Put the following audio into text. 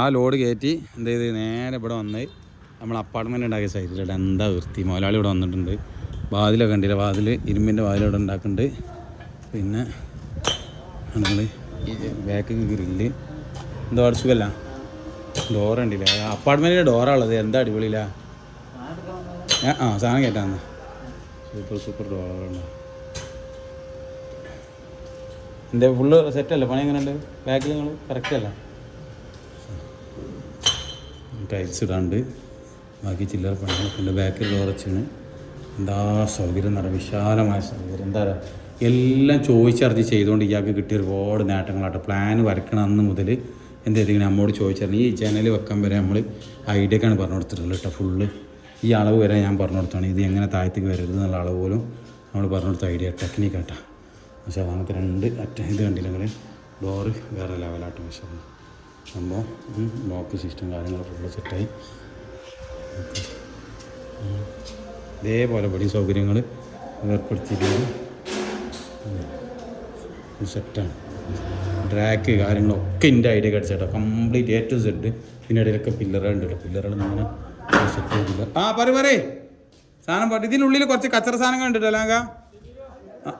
ആ ലോഡ് കയറ്റി എന്ത് ചെയ്ത്? നേരെ ഇവിടെ വന്ന് നമ്മൾ അപ്പാർട്ട്മെന്റ് ഉണ്ടാക്കിയ സൈറ്റിലിട്ട് എന്താ വൃത്തി? മുതലാളി ഇവിടെ വന്നിട്ടുണ്ട്. വാതിലൊക്കെ കണ്ടില്ല? വാതിൽ ഇരുമ്പിന്റെ വാതിൽ ഇവിടെ ഉണ്ടാക്കുന്നുണ്ട്. പിന്നെ നമ്മൾ ബാക്ക് ഗ്രില്ല് എന്തോ അവിടെ സുഖമല്ല. ഡോർ ഉണ്ടല്ലേ അപ്പാർട്ട്മെന്റിന്റെ ഡോറാണുള്ളത് എന്താ അടിപൊളിയില്ല ആ സാധനം കേട്ടാന്ന് സൂപ്പർ സൂപ്പർ ഡോറുണ്ട് എന്റെ ഫുള്ള് സെറ്റല്ലേ പണി എങ്ങനെയുണ്ട്? ബാക്കിൽ നിങ്ങൾ കറക്റ്റ് അല്ല? ടൈൽസ് ഇടാണ്ട് ബാക്കി ചില്ലറ പണികളൊക്കെ പിന്നെ ബാക്കിൽ ഉറച്ചിന് എന്താ സൗകര്യം പറയുക വിശാലമായ സൗകര്യം. എന്താ എല്ലാം ചോദിച്ചറിഞ്ഞ് ചെയ്തുകൊണ്ട് ഇയാൾക്ക് കിട്ടിയ ഒരുപാട് നേട്ടങ്ങളാട്ടോ. പ്ലാൻ വരയ്ക്കണം അന്ന് മുതൽ എന്ത് ചെയ്തിങ്ങനെ നമ്മോട് ചോദിച്ചറിഞ്ഞ് ഈ ജനൽ വെക്കാൻ വരെ നമ്മൾ ഐഡിയ ഒക്കെയാണ് പറഞ്ഞു കൊടുത്തിട്ടുള്ളത് കേട്ടോ ഫുള്ള് ഈ അളവ് വരെ ഞാൻ പറഞ്ഞു കൊടുത്താണ്. ഇത് എങ്ങനെ താഴത്തേക്ക് വരരുത് എന്നുള്ള അളവ് പോലും നമ്മൾ പറഞ്ഞു കൊടുത്ത ഐഡിയ ടെക്നിക്കാട്ടോ പക്ഷേ അതാണ് രണ്ട് അറ്റ ഇത് കണ്ടില്ല നിങ്ങൾ ഡോറ് വേറെ ലെവലാട്ടോ പക്ഷേ സംഭവം. ലോക്ക് സിസ്റ്റം കാര്യങ്ങൾ ഫുള്ള് സെറ്റായി ഇതേപോലെ പടി സൗകര്യങ്ങൾ ഏർപ്പെടുത്തിയിട്ടുണ്ട്. സെറ്റാണ് ട്രാക്ക് കാര്യങ്ങളൊക്കെ എന്റെ ഐഡിയ കടിച്ചേട്ടോ കംപ്ലീറ്റ് എ ടു സെഡ് പില്ലറുകൾ ഉണ്ട് കേട്ടോ പില്ലറുകൾ ഇങ്ങനെ സെറ്റ് ചെയ്തില്ല ആ പറ പറയേ. സാധനം പറ്റും ഇതിനുള്ളിൽ കുറച്ച് കച്ചറ സാധനങ്ങൾ ഉണ്ട് കേട്ടോ